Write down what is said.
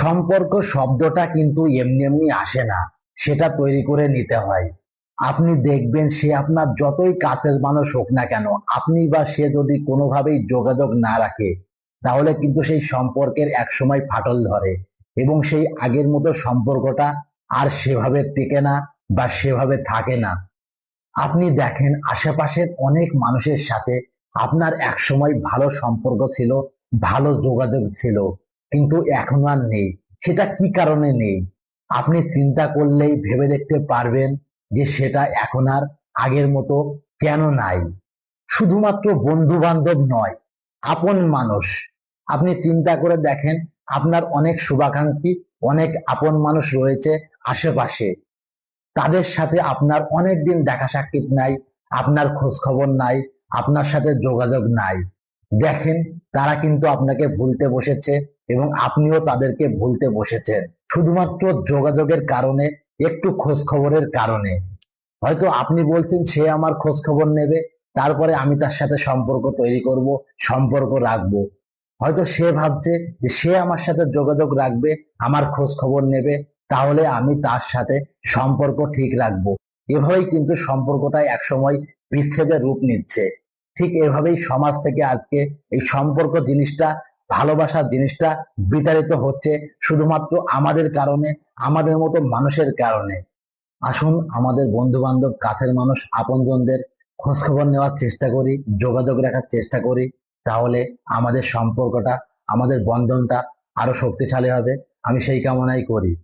সম্পর্ক শব্দটা কিন্তু এমনি এমনি আসে না, সেটা তৈরি করে নিতে হয়। আপনি দেখবেন সে আপনার যতই কাছের মানুষ হোক না কেন, আপনি বা সে যদি কোনোভাবেই যোগাযোগ না রাখে, তাহলে কিন্তু সেই সম্পর্কের একসময় ফাটল ধরে এবং সেই আগের মতো সম্পর্কটা আর সেভাবে টেকে না বা সেভাবে থাকে না। আপনি দেখেন, আশেপাশের অনেক মানুষের সাথে আপনার একসময় ভালো সম্পর্ক ছিল, ভালো যোগাযোগ ছিল। কিন্তু এখন আর নেই। সেটা কি কারণে নেই? আপনি চিন্তা করলেই ভেবে দেখতে পারবেন যে সেটা এখন আর আগের মতো কেন নাই। শুধুমাত্র বন্ধু বান্ধব নয়, আপন মানুষ। আপনি চিন্তা করে দেখেন, আপনার অনেক শুভাকাঙ্ক্ষী, অনেক আপন মানুষ রয়েছে আশেপাশে। তাদের সাথে আপনার অনেক দিন দেখা সাক্ষাৎ নাই, আপনার খোঁজ খবর নাই, আপনার সাথে যোগাযোগ নাই। দেখেন তারা কিন্তু আপনাকে ভুলতে বসেছে এবং আপনিও তাদেরকে ভুলতে বসেছেন। শুধুমাত্র যোগাযোগের কারণে, একটু খোঁজ খবরের কারণে। হয়তো আপনি বলছেন, সে আমার খোঁজ খবর নেবে, তারপরে আমি তার সাথে সম্পর্ক তৈরি করব, সম্পর্ক রাখব। হয়তো সে ভাবছে যে, সে আমার সাথে যোগাযোগ রাখবে, আমার খোঁজ খবর নেবে, তাহলে আমি তার সাথে সম্পর্ক ঠিক রাখব। এভাবেই কিন্তু সম্পর্কটা একসময় বিচ্ছেদের রূপ নিচ্ছে। ঠিক এভাবেই সমাজ থেকে আজকে এই সম্পর্ক জিনিসটা, ভালোবাসার জিনিসটা বিতাড়িত হচ্ছে শুধুমাত্র আমাদের কারণে, আমাদের মতো মানুষের কারণে। আসুন আমাদের বন্ধু বান্ধব কাছের মানুষ, আপনজনদের খোঁজ খবর নেওয়ার চেষ্টা করি, যোগাযোগ রাখার চেষ্টা করি, তাহলে আমাদের সম্পর্কটা, আমাদের বন্ধনটা আরও শক্তিশালী হবে। আমি সেই কামনাই করি।